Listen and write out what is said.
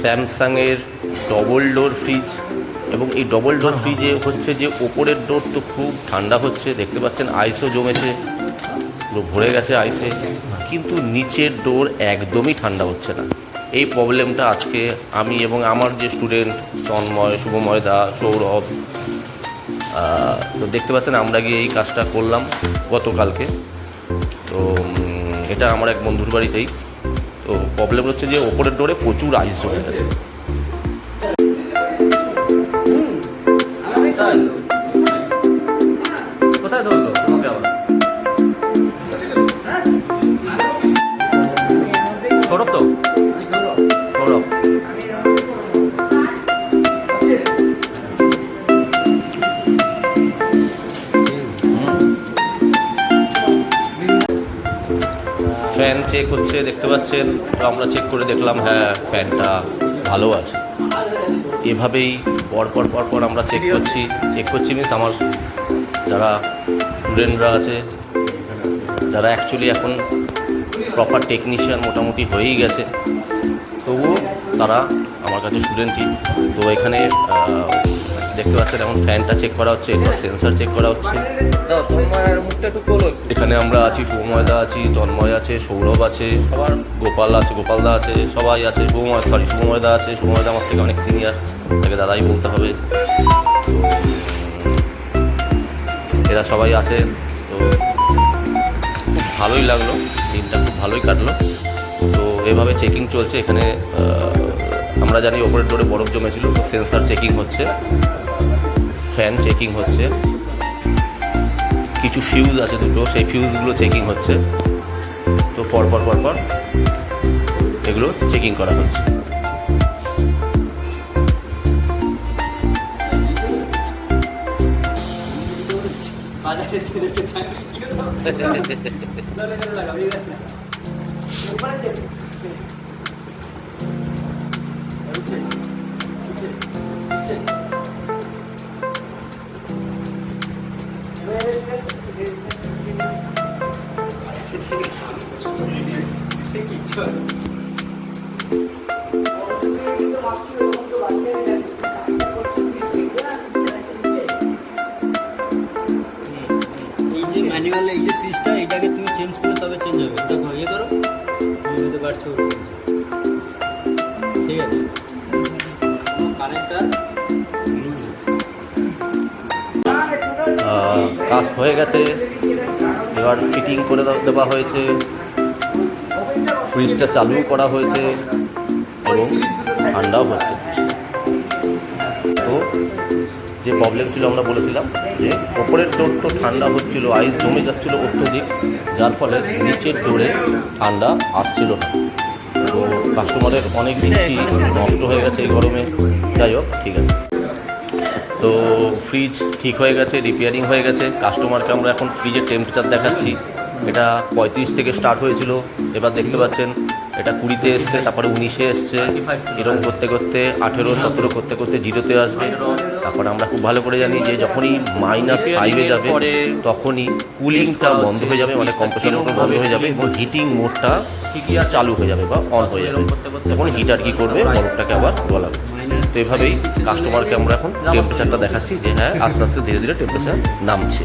স্যামসাংয়ের double door fridge এবং এই ডবল ডোর ফ্রিজে হচ্ছে যে ওপরের ডোর তো খুব ঠান্ডা হচ্ছে, দেখতে পাচ্ছেন আইসও জমেছে, পুরো ভরে গেছে আইসে কিন্তু নিচের ডোর একদমই ঠান্ডা হচ্ছে না। এই প্রবলেমটা আজকে আমি এবং আমার যে স্টুডেন্ট তন্ময়, শুভময় দা, সৌরভ তো দেখতে পাচ্ছেন আমরা গিয়ে এই কাজটা করলাম গতকালকে। তো এটা আমার এক বন্ধুর বাড়িতেই। প্রবলেম হচ্ছে যে ওপরের ডোরে প্রচুর আইস জমে গেছে। ফ্যান চেক হচ্ছে, দেখতে পাচ্ছেন? তো আমরা চেক করে দেখলাম হ্যাঁ ফ্যানটা ভালো আছে। এভাবেই পর পর পর পর আমরা চেক করছি। চেক করছি মিনস আমার যারা স্টুডেন্টরা আছে, যারা অ্যাকচুয়ালি এখন প্রপার টেকনিশিয়ান মোটামুটি হয়েই গেছে, তবুও তারা আমার কাছে স্টুডেন্টই তো এখানে দেখতে পাচ্ছেন এখন ফ্যানটা চেক করা হচ্ছে এরপর সেন্সার চেক করা হচ্ছে। এখানে আমরা আছি শুভময়দা আছি তন্ময় আছে সৌরভ আছে সবার গোপাল আছে গোপালদা আছে সবাই আছে শুভময় সরি শুভময়দা আছে শুভময়দা আমার থেকে অনেক সিনিয়র তাকে দাদাই বলতে হবে। এরা সবাই আছে তো খুব ভালোই লাগল দিনটা খুব ভালোই কাটলো। তো এভাবে চেকিং চলছে এখানে আমরা জানি ওপরের ডোরে বরফ জমেছিল তো সেন্সার চেকিং হচ্ছে। ফ্যান চেকিং হচ্ছে। কিছু ফিউজ আছে দুটো, সেই ফিউজগুলো চেকিং হচ্ছে। তো পর পর পর পর এগুলো চেকিং করা হচ্ছে। এই যে ম্যানুয়াল এই যে সুইচটা এটাকে তুমি চেঞ্জ করে তবে চেঞ্জ হবে। দেখো ইয়ে করো। বুঝতে পারছ? ঠিক আছে। কানেক্টার কাজ হয়ে গেছে। এবার ফিটিং করে দেওয়া- দেওয়া হয়েছে। ফ্রিজটা চালু করা হয়েছে এবং ঠান্ডাও হচ্ছে। তো যে প্রবলেম ছিল আমরা বলেছিলাম যে ওপরের ডোর তো ঠান্ডা হচ্ছিল আইস জমে যাচ্ছিল অত্যধিক, যার ফলে নিচের ডোরে ঠান্ডা আসছিল না। তো কাস্টমারের অনেক বেশি নষ্ট হয়ে গেছে এই গরমে। যাই হোক, ঠিক আছে। তো ফ্রিজ ঠিক হয়ে গেছে রিপেয়ারিং হয়ে গেছে। কাস্টমারকে আমরা এখন ফ্রিজের টেম্পারেচার দেখাচ্ছি। এটা পঁয়ত্রিশ থেকে স্টার্ট হয়েছিল। এবার দেখতে পাচ্ছেন, এটা কুড়িতে এসছে, তারপরে উনিশে এসছে। এরকম করতে করতে আঠেরো, সতেরো করতে করতে জিরোতে আসবে। তারপরে আমরা খুব ভালো করে জানি যে যখনই মাইনাস ফাইভে যাবে তখনই কুলিংটা বন্ধ হয়ে যাবে মানে কম্প্রেসার মোটর বন্ধ হয়ে যাবে এবং হিটিং মোডটা চালু হয়ে যাবে বা অন হয়ে যাবে। তখন হিটার কি করবে? বরফটাকে আবার গলাবে তো এভাবেই কাস্টমারকে আমরা এখন টেম্পারেচারটা দেখাচ্ছি যে হ্যাঁ আস্তে আস্তে ধীরে ধীরে টেম্পারেচার নামছে।